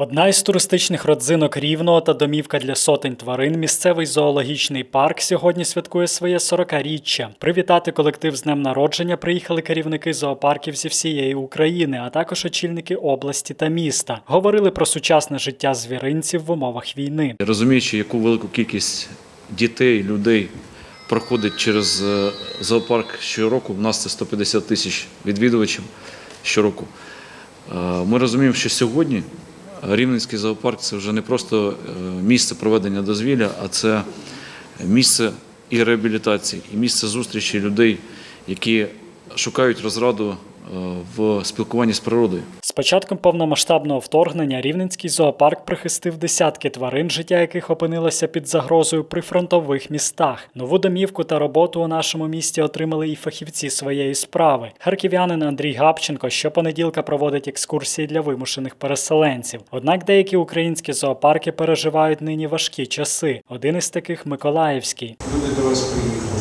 Одна із туристичних родзинок Рівного та домівка для сотень тварин, місцевий зоологічний парк сьогодні святкує своє 40-річчя. Привітати колектив з днем народження приїхали керівники зоопарків зі всієї України, а також очільники області та міста. Говорили про сучасне життя звіринців в умовах війни. Розуміючи, яку велику кількість дітей, людей проходить через е, зоопарк щороку, у нас це 150 тисяч відвідувачів щороку. е, Ми розуміємо, що сьогодні Рівненський зоопарк це вже не просто е, місце проведення дозвілля, а це місце і реабілітації, і місце зустрічі людей, які шукають розраду в спілкуванні з природою. З початком повномасштабного вторгнення Рівненський зоопарк прихистив десятки тварин, життя яких опинилося під загрозою при фронтових містах. Нову домівку та роботу у нашому місті отримали і фахівці своєї справи. Харків'янин Андрій Гапченко щопонеділка проводить екскурсії для вимушених переселенців. Однак деякі українські зоопарки переживають нині важкі часи. Один із таких Миколаївський. Люди до вас приїхали.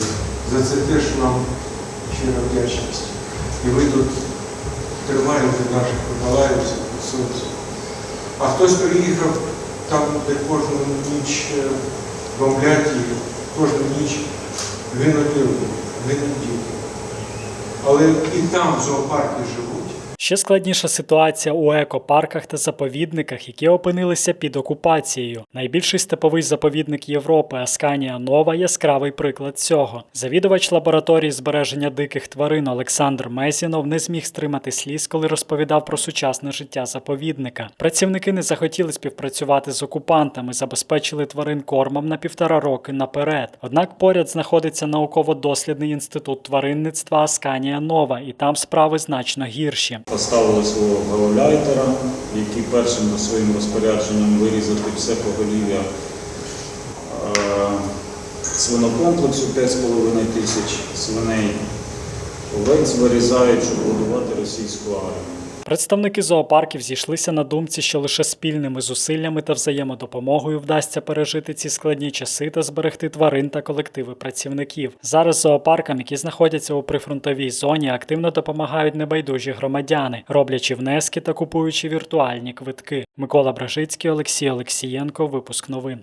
За це теж нам щира вдячність. І ви тут тримаєте наших миколаївців під сонцем. А хтось приїхав там, де кожну ніч е, бомблять їх, кожну ніч гинуть люди, гинуть діти. Але і там зоопарки живуть. Ще складніша ситуація у екопарках та заповідниках, які опинилися під окупацією. Найбільший степовий заповідник Європи Асканія Нова яскравий приклад цього. Завідувач лабораторії збереження диких тварин Олександр Мезінов не зміг стримати сліз, коли розповідав про сучасне життя заповідника. Працівники не захотіли співпрацювати з окупантами, забезпечили тварин кормом на півтора роки наперед. Однак поряд знаходиться науково-дослідний інститут тваринництва Асканія Нова, і там справи значно гірші. Поставили свого гауляйтера, який першим за своїм розпорядженням вирізати все поголів'я е, свинокомплексу 5,5 тисяч свиней. Овець вирізають, щоб годувати російську армію. Представники зоопарків зійшлися на думці, що лише спільними зусиллями та взаємодопомогою вдасться пережити ці складні часи та зберегти тварин та колективи працівників. Зараз зоопаркам, які знаходяться у прифронтовій зоні, активно допомагають небайдужі громадяни, роблячи внески та купуючи віртуальні квитки. Микола Бражицький, Олексій Олексієнко. Випуск новин.